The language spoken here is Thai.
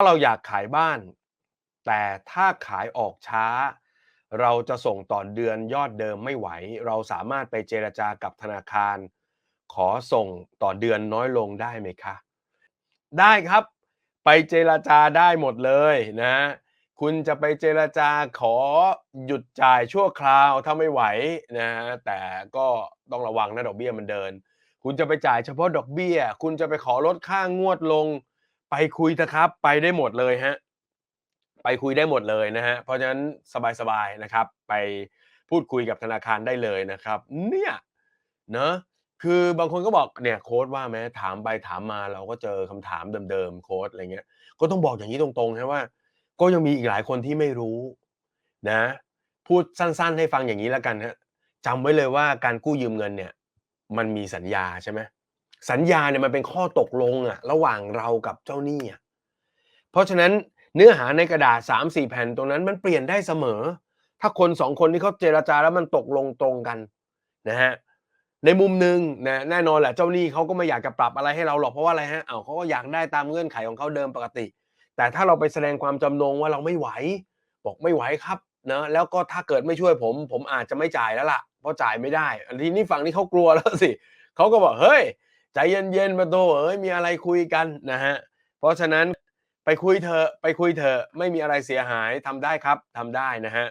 ถ้าเราอยากขายบ้าน แต่ถ้าขายออกช้า เราจะส่งต่อเดือนยอดเดิมไม่ไหว เราสามารถไปเจรจากับธนาคาร ขอส่งต่อเดือนน้อยลงได้ไหมคะ ได้ครับ ไปเจรจาได้หมดเลยนะคุณจะไปเจรจาขอหยุดจ่ายชั่วคราวถ้าไม่ไหวนะฮะแต่ก็ต้องระวังนะดอกเบี้ยมันเดิน คุณจะไปจ่ายเฉพาะดอกเบี้ย คุณจะไปขอลดค่างวดลง ไปคุยเถอะครับ ไปได้หมดเลยฮะไปคุยได้หมดเลยนะฮะเพราะฉะนั้นสบายๆนะครับ ไปพูดคุยกับธนาคารได้เลยนะครับ เนี่ยเนาะคือบางคนก็บอกเนี่ยโค้ชว่าไหมถามไปถามมาเราก็เจอคำถามเดิมๆโค้ชอะไรเงี้ย ก็ต้องบอกอย่างนี้ตรงๆนะว่า ก็ยังมีอีกหลายคนที่ไม่รู้นะ พูดสั้นๆให้ฟังอย่างนี้แล้วกันครับจำไว้เลยว่าการกู้ยืมเงินเนี่ย มันมีสัญญาใช่ไหม สัญญาเนี่ยมันเป็นข้อตกลงอะระหว่างเรากับเจ้าหนี้อะเพราะฉะนั้นเนื้อหาในกระดาษ3 4 แผ่นตรงนั้นมันเปลี่ยนได้เสมอ ถ้าคนสองคนที่เขาเจรจาแล้วมันตกลงตรงกันนะฮะในมุมหนึ่งนะแน่นอนแหละเจ้าหนี้เขาก็ไม่อยากจะปรับอะไรให้เราหรอกเพราะว่าอะไรฮะเอาเขาก็อยากได้ตามเงื่อนไขของเขาเดิมปกติ แต่ถ้าเราไปแสดงความจำนงว่าเราไม่ไหว บอกไม่ไหวครับนะแล้วก็ถ้าเกิดไม่ช่วยผม ผมอาจจะไม่จ่ายแล้วล่ะเพราะจ่ายไม่ได้ อันทีนี้ฝั่งนี้เขากลัวแล้วสิเขาก็บอกเฮ้ย ใจเย็นๆมาโตเอ้ยมีอะไรคุยกันนะฮะเพราะฉะนั้นไปคุยเถอะไปคุยเถอะไม่มีอะไรเสียหายทำได้ครับทำได้นะฮะ